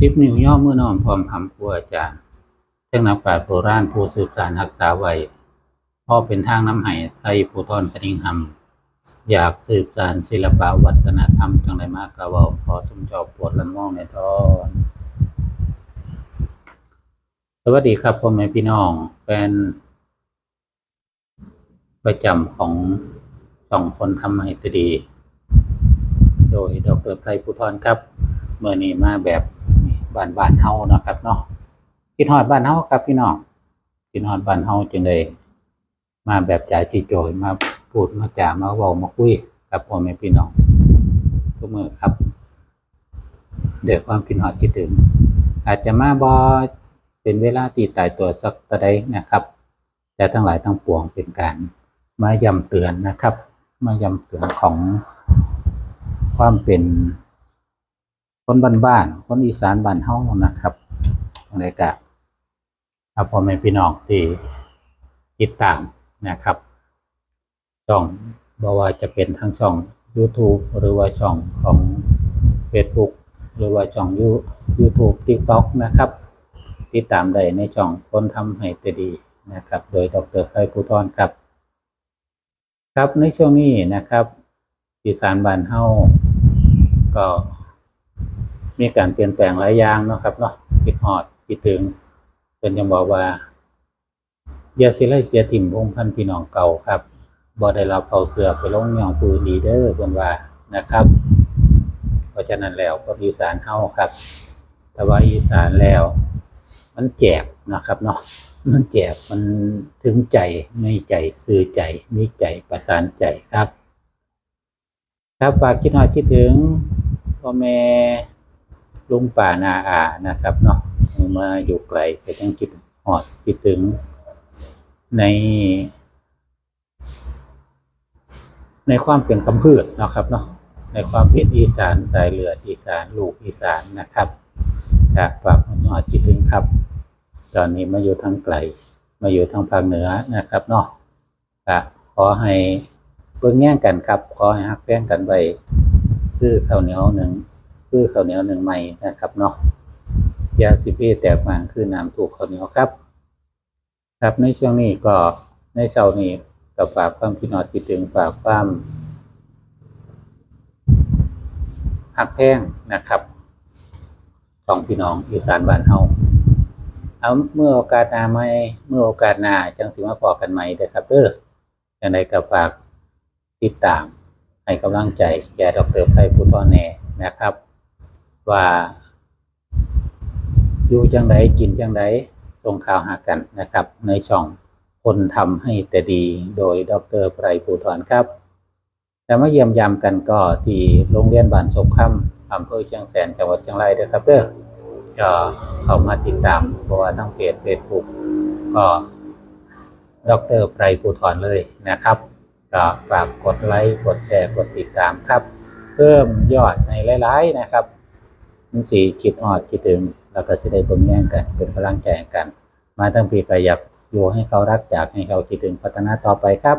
สิบนิ้วย่อเมื่อน้อมพร้อมคำครูอาจารย์เจ้านักปราชญ์โบราณผู้สืบสานรักษาไว้พ่อเป็นทางน้ำไห้ไทยผู้ทอนพนิงหำอยากสืบสานศิลปะวัฒนธรรมจังไรมากกะว่าขอชมจอบปวดละม่องในทอนสวัสดีครับพ่อแม่พี่น้องเป็นประจำของสองคนทำให้ตดี โดยดรไพรพุทรครับ เมื่อนี้มาแบบ บ้านบ้านเฮาเนาะครับเนาะคิดฮอดบ้านเฮาครับพี่น้องคิดฮอดบ้านเฮาจึงได้มาแบบจ่ายจีโจยมาพูดมาจ่ามาเว้ามาคุยกับพ่อแม่พี่น้องทุกมือครับเดี๋ยวความคิดฮอดคิดถึง อาจจะมาบอเป็นเวลาตีตายตัวสักตะใดนะครับ แต่ทั้งหลายทั้งปวงเป็นการมาย้ำเตือนนะครับ มาย้ำเตือนของความเป็น คนบ้านๆคนอีสานบ้านเฮานะครับอะไรกะเอาพ่อแม่พี่น้องที่ติดตามนะครับช่องบ่ว่าจะเป็นทั้งช่อง YouTube หรือว่าช่องของ Facebook หรือว่าช่องยู YouTube TikTok นะครับ ติดตามได้ในช่องคนทำให้ตดีนะครับ โดยดรไพภูทรครับ ครับในช่วงนี้นะครับอีสานบ้านเฮาก็ มีการเปลี่ยนแปลงหลายอย่างเนาะครับเนาะคิดฮอดคิดถึงเป็นยังบอกว่าอย่าสิไล่เสียถิ่มวงพันพี่น้องเก่าครับบ่ได้รับเอาเสือไปลงยองปืนดีเด้อเพิ่นว่านะครับ เพราะฉะนั้นแล้วก็อีสานเฮาครับ แต่ว่าอีสานแล้ว มันแจบนะครับเนาะมันแจบมันถึงใจไม่ใจสื่อใจมีใจประสานใจครับ ครับฝากคิดหอดคิดถึงพ่อแม่ ลุงป่านาอานะครับเนาะมาอยู่ไกลก็ต้องคิดหอดคิดถึงใน ในความเป็นกำพืชนะครับเนาะในความเป็นอีสานสายเลือดอีสานลูกอีสานนะครับครับฝากหอดคิดถึงครับ ตอนนี้มาอยู่ทางไกล มาอยู่ทางภาคเหนือนะครับเนาะขอให้เบิ่งแย่งกันครับ ขอให้ฮักแย่งกันไว้คือข้าวเหนียวหนึ่ง คือข้าวเหนียวหนึ่งใหม่นะครับเนาะยาสิพีแตกมางคือน้ำถูกข้าวเหนียวครับ ครับในช่วงนี้ก็ในเช้านี้กับฝากความพี่น้องคิดถึงฝากความหักแพงนะครับของพี่น้องอีสานบ้านเฮาเอาเมื่อโอกาสหน้าไหมเมื่อโอกาสหน้าจังสิมาพอกันใหม่เด้ครับเด้ออย่างไรก็ฝากติดตามให้กำลังใจแก่ดรไพพุทธแน่นะครับ ว่าอยู่จังไดกินจังไดส่งข่าวหากันนะครับ ในช่องคนทำให้แต่ดีโดยดรไพรภูธรครับแต่มาเยี่ยมยามกันก็ที่โรงเรียนบ้านศพค่ำอำเภอเชียงแสนจังหวัดเชียงรายด้อครับเด้อก็เข้ามาติดตามเพราะว่าทั้งเพจเฟซบุ๊กก็ดรไพรภูธรเลยนะครับก็ฝากกดไลค์กดแชร์กดติดตามครับ เพิ่มยอดในหลาย ๆ นะครับ มันสี่คิดออดคิดถึงแล้วก็จะได้เบิ่งแย่งกันเป็นพลังใจกัน มาตั้งปีกอยากอยู่ให้เขารักจากให้เขาคิดถึงพัฒนาต่อไปครับ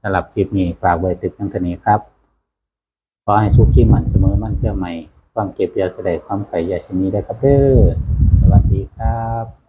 สำหรับคลิปนี้ฝากไว้ติดตั้งแต่นี้ครับขอให้สุขีมันเสมอมั่นเที่ยวใหม่ความเก็บยาแสดงความไข่ยาชนีได้ครับเด้อสวัสดีครับ